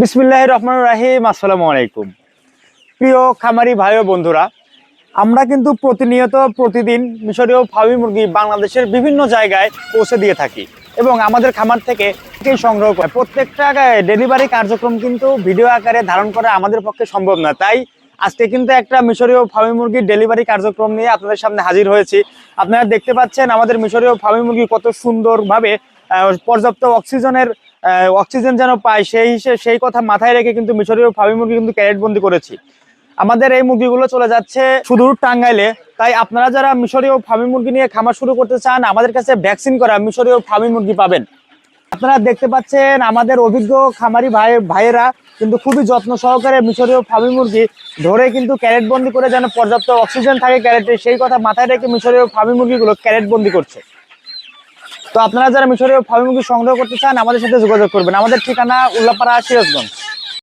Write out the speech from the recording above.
বিসমিল্লাহ রহমান রাহিম, আসসালামু আলাইকুম। প্রিয় খামারি ভাই ও বন্ধুরা, আমরা কিন্তু প্রতিনিয়ত প্রতিদিন মিশরীয় ফার্মি মুরগি বাংলাদেশের বিভিন্ন জায়গায় পৌঁছে দিয়ে থাকি এবং আমাদের খামার থেকে সংগ্রহ করে। প্রত্যেকটা ডেলিভারি কার্যক্রম কিন্তু ভিডিও আকারে ধারণ করা আমাদের পক্ষে সম্ভব না। তাই আজকে কিন্তু একটা মিশরীয় ফার্মি মুরগির ডেলিভারি কার্যক্রম নিয়ে আপনাদের সামনে হাজির হয়েছি। আপনারা দেখতে পাচ্ছেন আমাদের মিশরীয় ফার্মি মুরগি কত সুন্দরভাবে পর্যাপ্ত অক্সিজেনের অক্সিজেন যেন পায়, সেই হিসেবে সেই কথা মাথায় রেখে কিন্তু মিশরীয় ফার্মি মুরগি কিন্তু ক্যারেট বন্দি করেছি। আমাদের এই মুরগিগুলো চলে যাচ্ছে সুদূর টাঙ্গাইলে। তাই আপনারা যারা মিশরীয় ফার্মি মুরগি নিয়ে খামার শুরু করতে চান, আমাদের কাছে ভ্যাকসিন করা মিশরীয় ফার্মি মুরগি পাবেন। আপনারা দেখতে পাচ্ছেন আমাদের অভিজ্ঞ খামারি ভাই, ভাইয়েরা কিন্তু খুবই যত্ন সহকারে মিশরীয় ফার্মি মুরগি ধরে কিন্তু ক্যারেট বন্দি করে যেন পর্যাপ্ত অক্সিজেন থাকে ক্যারেটে, সেই কথা মাথায় রেখে মিশরীয় ফার্মি মুরগিগুলো ক্যারেট বন্দি করছে। তো আপনারা যারা মিশরীয় ফলমুখী সংগ্রহ করতে চান, আমাদের সাথে যোগাযোগ করবেন। আমাদের ঠিকানা উল্লাপাড়া সিরাজগঞ্জ।